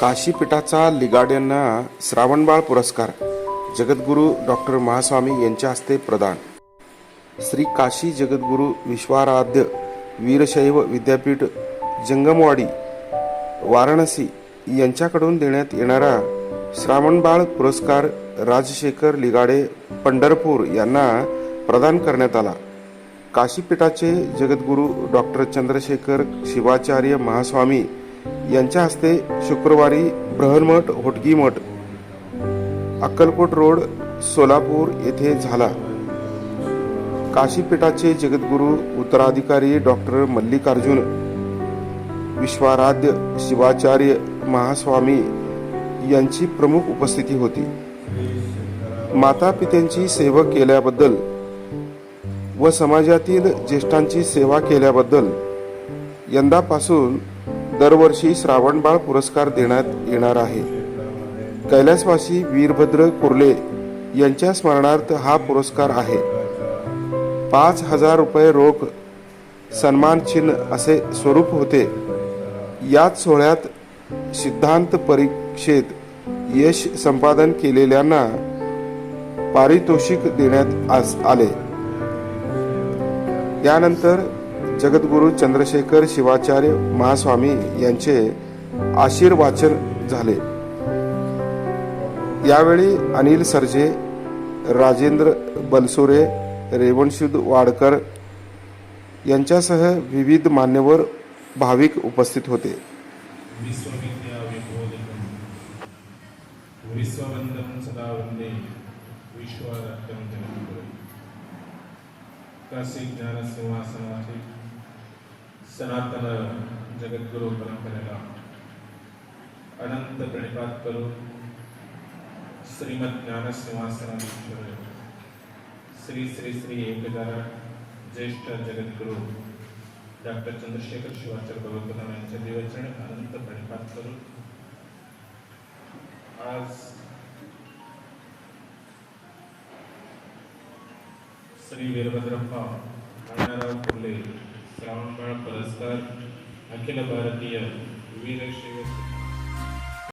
काशीपीठाचा लिगाड्यांना श्रावणबाळ पुरस्कार जगद्गुरू डॉक्टर महास्वामी यांच्या हस्ते प्रदान. श्री काशी जगद्गुरू विश्वाराध्य वीरशैव विद्यापीठ जंगमवाडी वाराणसी यांच्याकडून देण्यात येणारा श्रावणबाळ पुरस्कार राजशेखर लिगाडे पंढरपूर यांना प्रदान करण्यात आला. काशीपीठाचे जगद्गुरू डॉक्टर चंद्रशेखर शिवाचार्य महास्वामी यांच्या हस्ते शुक्रवारी बृहन्मठ होटगी मठ अक्कलकोट रोड सोलापूर येथे झाला. काशीपीठाचे जगद्गुरू उत्तराधिकारी डॉक्टर मल्लिकार्जुन विश्वाराध्य शिवाचार्य महास्वामी यांची प्रमुख उपस्थिती होती. माता पित्यांची सेवा केल्याबद्दल व समाजातील ज्येष्ठांची सेवा केल्याबद्दल यंदापासून दरवर्षी श्रावणबाळ पुरस्कार देण्यात येणार आहे. कैलासवासी वीरभद्र कुर्ले यांच्या स्मरणार्थ हा पुरस्कार आहे. पाच हजार रुपये रोख सन्मान चिन्ह असे स्वरूप होते. याच सोहळ्यात सिद्धांत परीक्षेत यश संपादन केलेल्यांना पारितोषिक देण्यात आस- आले. त्यानंतर जगद्गुरू चंद्रशेखर शिवाचार्य महास्वामी यांचे आशीर्वाचन झाले. यावेळी अनिल सरजे राजेंद्र बलसुरे रेवणशुद वाडकर यांच्यासह विविध मान्यवर भाविक उपस्थित होते. विश्वविद्या ज्ञान विश्ववन्दं सदा वन्दे विश्वाराध्यं जगद्गुरु काशी ज्ञानसिंहासनाची सनातन जगद्गुरु परंपरेला अनंत प्रणिपात करून श्रीमद ज्ञानसिंहासनाधीश्वर श्री श्री श्री एकदारा ज्येष्ठ जगद्गुरु डॉक्टर चंद्रशेखर शिवाचार्य भगवंतराव यांच्या देवचरण अनंत प्रणिपात करून आज श्री वीरभद्रप्पा अण्णाराव कुर्ले श्रावणबाळ पुरस्कार अखिल भारतीय वीरशैव